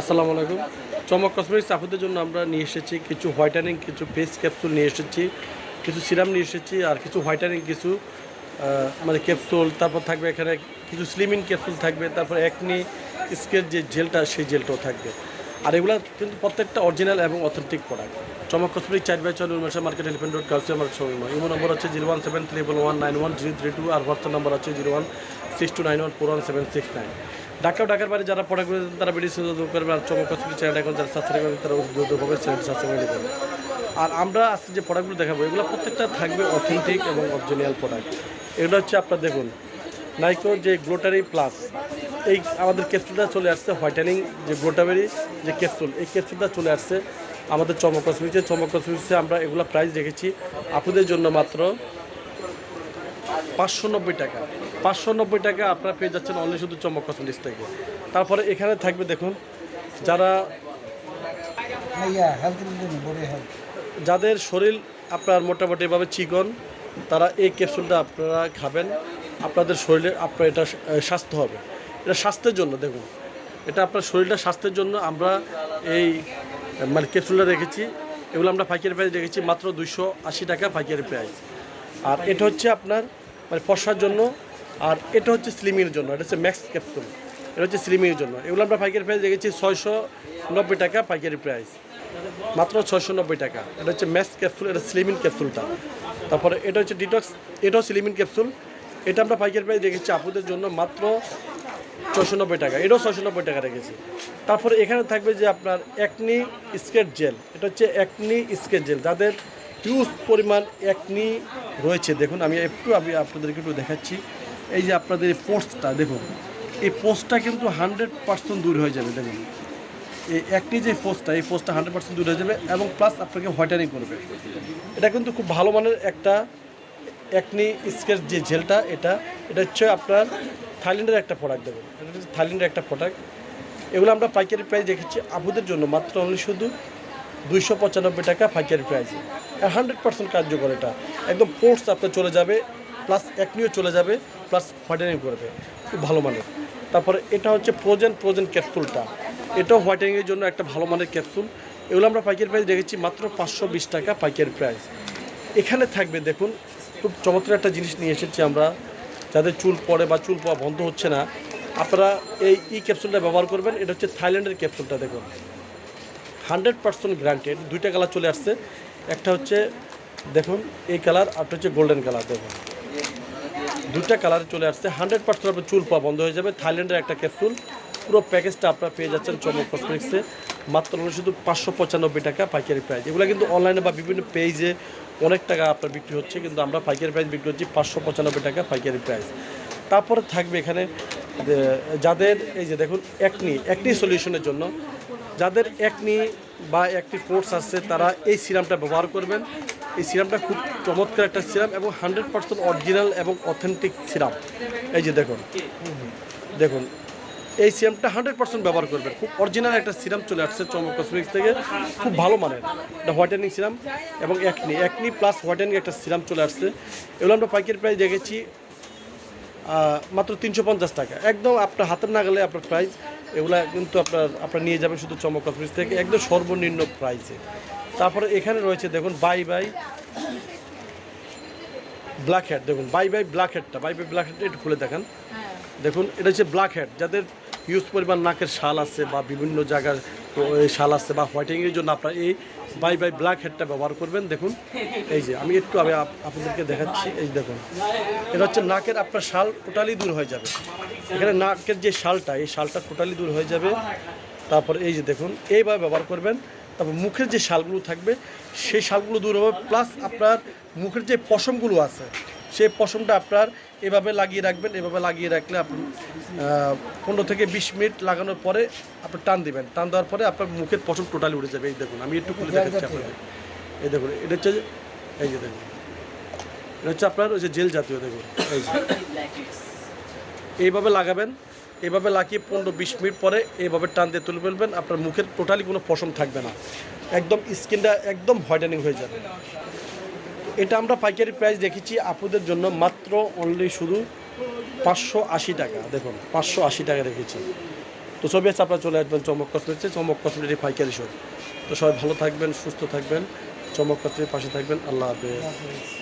আসসালামু আলাইকুম। চমক কসমেটিক্স আপনাদের জন্য আমরা নিয়ে এসেছি কিছু হোয়াইটানিং, কিছু ফেস ক্যাপসুল নিয়ে এসেছি, কিছু সিরাম নিয়ে এসেছি আর কিছু হোয়াইটানিং, কিছু মানে ক্যাপসুল, তারপর থাকবে এখানে কিছু স্লিমিং ক্যাপসুল থাকবে, তারপর একনি স্কের যে জেলটা, সেই জেলটাও থাকবে। আর এগুলো কিন্তু প্রত্যেকটা অরিজিনাল এবং অথেন্টিক প্রোডাক্ট। চমক কসমেটিক চার বাই ছয় উন্মেষা মার্কেট এলিফেন্ট রোড কালসিয়া মার্কেট শোরুম। ইমো নম্বর হচ্ছে zero one seven triple one nine one zero three two আর হোয়াটসঅ্যাপ নাম্বার হচ্ছে zero one six two nine one four one seven six nine Dhaka ঢাকার বাইরে যারা পড়া করে তারা বেরিয়ে সুযোগ করবে আর চমক চ্যানেল এখন যারা করবে তারা আর আমরা আজকে যে প্রোডাক্টগুলো দেখাবো, এগুলো প্রত্যেকটা থাকবে অথেন্টিক এবং অরিজিনাল প্রোডাক্ট এগুলো হচ্ছে আপনার দেখুন নাইকো যে গ্লোটারি প্লাস এই আমাদের ক্যাপসুলটা চলে আসছে হোয়াইটেনিং যে গ্লোটারি যে ক্যাপসুল এই ক্যাপসুলটা চলে আসছে আমাদের চমক কসমিক্সে চমক কসমিক্সে আমরা এগুলো প্রাইস রেখেছি আপনাদের জন্য মাত্র পাঁচশো নব্বই টাকা। পাঁচশো নব্বই টাকা আপনারা পেয়ে যাচ্ছেন অনলি শুধু চমক কসমেটিক্স থেকে। তারপরে এখানে থাকবে দেখুন যারা যাদের শরীর আপনার মোটামুটি এভাবে চিকন তারা এই ক্যাপসুলটা আপনারা খাবেন। আপনাদের শরীরে আপনার এটা স্বাস্থ্য হবে। এটা স্বাস্থ্যের জন্য দেখুন। এটা আপনার শরীরটা স্বাস্থ্যের জন্য আমরা এই মানে ক্যাপসুলটা রেখেছি। এগুলো আমরা পাইকারি প্রাইস রেখেছি মাত্র দুইশো আশি টাকা পাইকারি প্রাইস আর এটা হচ্ছে আপনার মানে পশার জন্য, আর এটা হচ্ছে স্লিমিংয়ের জন্য, এটা হচ্ছে ম্যাক্স ক্যাপসুল। এটা হচ্ছে স্লিমিংয়ের জন্য। এগুলো আমরা পাইকারি প্রাইস রেখেছি ছয়শো নব্বই টাকা পাইকারি প্রাইস মাত্র ছয়শো নব্বই টাকা। এটা হচ্ছে ম্যাক্স ক্যাপসুল, এটা স্লিমিন ক্যাপসুলটা। তারপরে এটা হচ্ছে ডিটক্স, এটাও স্লিমিন ক্যাপসুল। এটা আমরা পাইকারি প্রাইস রেখেছি আপুদের জন্য মাত্র ছশো নব্বই টাকা। এটাও ছশো নব্বই টাকা রেখেছি। তারপরে এখানে থাকবে যে আপনার একনি স্কেট জেল এটা হচ্ছে একনি স্কেট জেল যাদের হিউজ পরিমাণ একনি রয়েছে। দেখুন, আমি একটু, আমি আপনাদেরকে একটু দেখাচ্ছি। এই যে আপনাদের এই পোস্টটা, দেখুন। এই পোস্টটা কিন্তু হান্ড্রেড পার্সেন্ট দূর হয়ে যাবে, দেখুন। এই একটি যে পোস্টটা, এই পোস্টটা হান্ড্রেড পার্সেন্ট দূর হয়ে যাবে এবং প্লাস আপনাকে হোয়াইটানিং করবে। এটা কিন্তু খুব ভালো মানের একটা একনি স্কেচ যে জেলটা এটা এটা হচ্ছে আপনার থাইল্যান্ডের একটা প্রোডাক্ট দেবেন এটা হচ্ছে থাইল্যান্ডের একটা প্রোডাক্ট এগুলো আমরা পাইকারি প্রাইস দেখেছি আপুদের জন্য, মাত্র অনলি শুধু দুইশো পঁচানব্বই টাকা পাইকারি প্রাইসে হান্ড্রেড পার্সেন্ট কার্যকর এটা। একদম পোর্টস আপনার চলে যাবে প্লাস একনিও চলে যাবে প্লাস হোয়াইটেনিং করবে। খুব ভালো মানের। তারপরে এটা হচ্ছে প্রোজেন প্রোজেন ক্যাপসুলটা এটাও হোয়াইটেনিংয়ের জন্য একটা ভালো মানের ক্যাপসুল এগুলো আমরা পাইকারি প্রাইস রেখেছি মাত্র পাঁচশো বিশ টাকা পাইকারি প্রাইস এখানে থাকবে দেখুন, খুব চমৎকার একটা জিনিস নিয়ে এসেছি আমরা। যাদের চুল পড়ে বা চুল পড়া বন্ধ হচ্ছে না, আপনারা এই ই ক্যাপসুলটা ব্যবহার করবেন। এটা হচ্ছে থাইল্যান্ডের ক্যাপসুলটা দেখুন। হান্ড্রেড পার্সেন্ট গ্রান্টেড দুইটা কালার চলে আসছে। একটা হচ্ছে, দেখুন, এই কালার আরটা হচ্ছে গোল্ডেন কালার, দেখুন। দুইটা কালার চলে আসছে। হান্ড্রেড পার্সেন্ট আপনার চুল পাওয়া বন্ধ হয়ে যাবে। থাইল্যান্ডের একটা ক্যাপসুল। পুরো প্যাকেজটা আপনারা পেয়ে যাচ্ছেন চমক কসমেটিক্সে মাত্র শুধু পাঁচশো পঁচানব্বই টাকা পাইকারি প্রাইস এগুলো কিন্তু অনলাইনে বা বিভিন্ন পেজে অনেক টাকা আপনার বিক্রি হচ্ছে, কিন্তু আমরা পাইকারি প্রাইস বিক্রি হচ্ছি পাঁচশো পঁচানব্বই টাকা পাইকারি প্রাইস তারপরে থাকবে এখানে যাদের, এই যে দেখুন একনি একনি সলিউশনের জন্য যাদের একনি বা একটি কোর্স আছে, তারা এই সিরামটা ব্যবহার করবেন। এই সিরামটা খুব চমৎকার একটা সিরাম এবং হান্ড্রেড পার্সেন্ট অরিজিনাল এবং অথেন্টিক সিরাম এই যে দেখুন দেখুন, এই সিরামটা হান্ড্রেড পার্সেন্ট ব্যবহার করবেন। খুব অরিজিনাল একটা সিরাম চলে আসছে চমক কসমেটিক্স থেকে। খুব ভালো মানের, এটা হোয়াইটেনিং সিরাম এবং একনি একনি প্লাস হোয়াইটেনিং একটা সিরাম চলে আসছে। এগুলো আমরা পাইকারি প্রাইস দেখেছি মাত্র তিনশো পঞ্চাশ টাকা। একদম আপনার হাতের নাগালে আপনার প্রাইস এগুলা কিন্তু আপনার আপনার নিয়ে যাবেন শুধু চমক অফিস থেকে একদম সর্বনিম্ন প্রাইসে তারপরে এখানে রয়েছে দেখুন বাই বাই ব্ল্যাক হেড দেখুন বাই বাই ব্ল্যাক হেডটা বাই বাই ব্ল্যাক হেডটা একটু খুলে দেখেন। দেখুন এটা হচ্ছে ব্ল্যাক হেড যাদের হিউজ পরিমাণ নাকের শাল আছে বা বিভিন্ন জায়গার শাল আছে বা হোয়াইটিংয়ের জন্য আপনার এই বাই বাই ব্ল্যাক হেডটা ব্যবহার করবেন। দেখুন, এই যে, আমি একটু আমি আপ- আপনাদেরকে দেখাচ্ছি, এই দেখুন, এটা হচ্ছে নাকের আপনার শাল টোটালি দূর হয়ে যাবে। এখানে নাকের যে শালটা, এই শালটা টোটালি দূর হয়ে যাবে। তারপর এই যে দেখুন, এইভাবে ব্যবহার করবেন। তারপর মুখের যে শালগুলো থাকবে, সেই শালগুলো দূর হবে প্লাস আপনার মুখের যে পশমগুলো আছে সেই পশমটা আপনার এভাবে লাগিয়ে রাখবেন এভাবে লাগিয়ে রাখলে আপনি পনেরো থেকে বিশ মিনিট লাগানোর পরে আপনি টান দিবেন। টান দেওয়ার পরে আপনার মুখের পশম টোটালি উঠে যাবে। এই দেখুন আমি একটু খুলে দেখাচ্ছি আপনাদের এই দেখুন এটা হচ্ছে এই যে দেখুন। এটা হচ্ছে আপনার ওই যে জেল জাতীয় দেখুন। এই যে। এইভাবে লাগাবেন এভাবে লাগিয়ে পনেরো বিশ মিনিট পরে এইভাবে টান দিয়ে তুলে ফেলবেন। আপনার মুখের টোটালি কোনো পশম থাকবে না। একদম স্কিনটা একদম হোয়াইটেনিং হয়ে যাবে। এটা আমরা পাইকারি প্রাইস দেখেছি আপুদের জন্য মাত্র অনলি শুধু পাঁচশো আশি টাকা। দেখুন, পাঁচশো আশি টাকা রেখেছি তো সবই আছে আপনারা চলে আসবেন চমক কসমেটিক্সে চমক কসমেটিক পাইকারি শো তো সবাই ভালো থাকবেন, সুস্থ থাকবেন। চমক কসমেটিক পাশে থাকবেন। আল্লাহ হাফেজ।